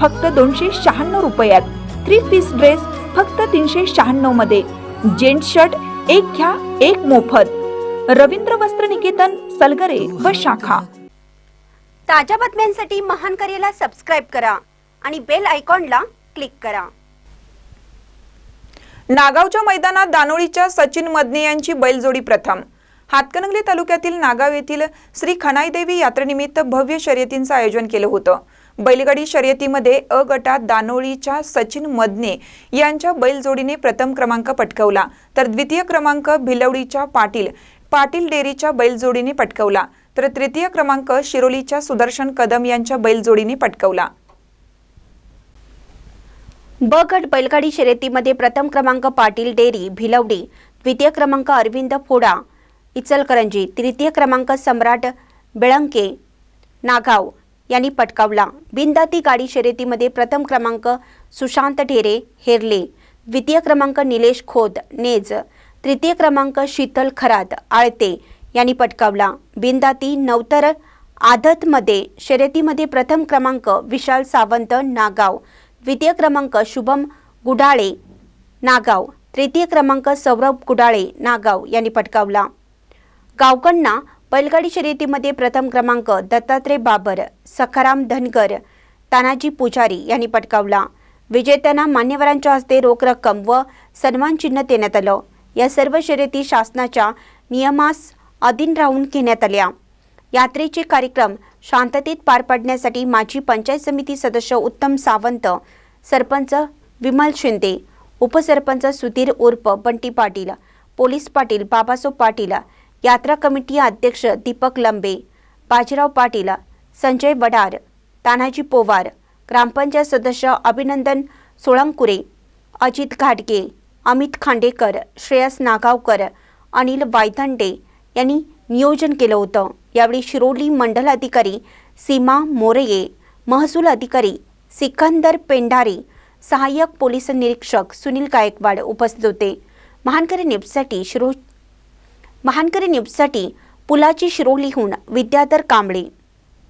फक्त दोनशे शहाण्णव रुपयात. थ्री पीस ड्रेस फक्त तीनशे शहाण्णवमध्ये. जेंट शर्ट एक घ्या एक मोफत. रवींद्र वस्त्र निकेतन सलगरे व शाखा. ताज्या बातम्यांसाठी महान करेला सबस्क्राईब करा आणि बेल आयकॉनला क्लिक करा. नागावच्या मैदानात दानोळीच्या सचिन मदने यांची बैलजोडी प्रथम. हातकणंगले तालुक्यातील नागाव येथील श्री खनाईदेवी यात्रेनिमित्त भव्य शर्यतींचं आयोजन केलं होतं. बैलगाडी शर्यतीमध्ये अ गटात दानोळीच्या सचिन मदने यांच्या बैलजोडीने प्रथम क्रमांक पटकवला तर द्वितीय क्रमांक भिलवडीच्या पाटील पाटील डेरीच्या बैलजोडीने पटकवला तर तृतीय क्रमांक शिरोलीच्या सुदर्शन कदम यांच्या बैलजोडीने पटकवला. ब गट बैलगाडी शर्यतीमध्ये प्रथम क्रमांक पाटील डेरी भिलवडी द्वितीय क्रमांक अरविंद फोडा इचलकरंजी तृतीय क्रमांक सम्राट बेळंके नागाव यांनी पटकावला. बिनदाती गाडी शर्यतीमध्ये प्रथम क्रमांक सुशांत ढेरे हेरले. द्वितीय क्रमांक निलेश खोत नेज. तृतीय क्रमांक शीतल खरात आळते यांनी पटकावला. बिनदाती नवतर आदतमध्ये शर्यतीमध्ये प्रथम क्रमांक विशाल सावंत नागाव. द्वितीय क्रमांक शुभम गुडाळे नागाव. तृतीय क्रमांक सौरभ गुडाळे नागाव यांनी पटकावला. गावकण्णा बैलगाडी शर्यतीमध्ये प्रथम क्रमांक दत्तात्रय बाबर सखाराम धनगर तानाजी पुजारी यांनी पटकावला. विजेत्यांना मान्यवरांच्या हस्ते रोख रक्कम व सन्मान चिन्ह देण्यात आलं. या सर्व शर्यती शासनाच्या नियमास अधीन राहून घेण्यात आल्या. यात्रेचे कार्यक्रम शांततेत पार पाडण्यासाठी माजी पंचायत समिती सदस्य उत्तम सावंत सरपंच विमल शिंदे उपसरपंच सुधीर उर्फ बंटी पाटील पोलीस पाटील बाबासाहेब पाटील यात्रा कमिटी अध्यक्ष दीपक लंबे बाजीराव पाटील संजय वडार तानाजी पोवार ग्रामपंचायत सदस्य अभिनंदन सोळंकुरे अजित घाटगे अमित खांडेकर श्रेयस नागावकर अनिल वायथंडे यांनी नियोजन केलं होतं. यावेळी शिरोली मंडल अधिकारी सीमा मोरये महसूल अधिकारी सिकंदर पेंढारे सहाय्यक पोलीस निरीक्षक सुनील गायकवाड उपस्थित होते. महानकरी न्यूजसाठी शिरो महानकरी न्यूजसाठी पुलाची शिरोलीहून विद्याधर कांबळे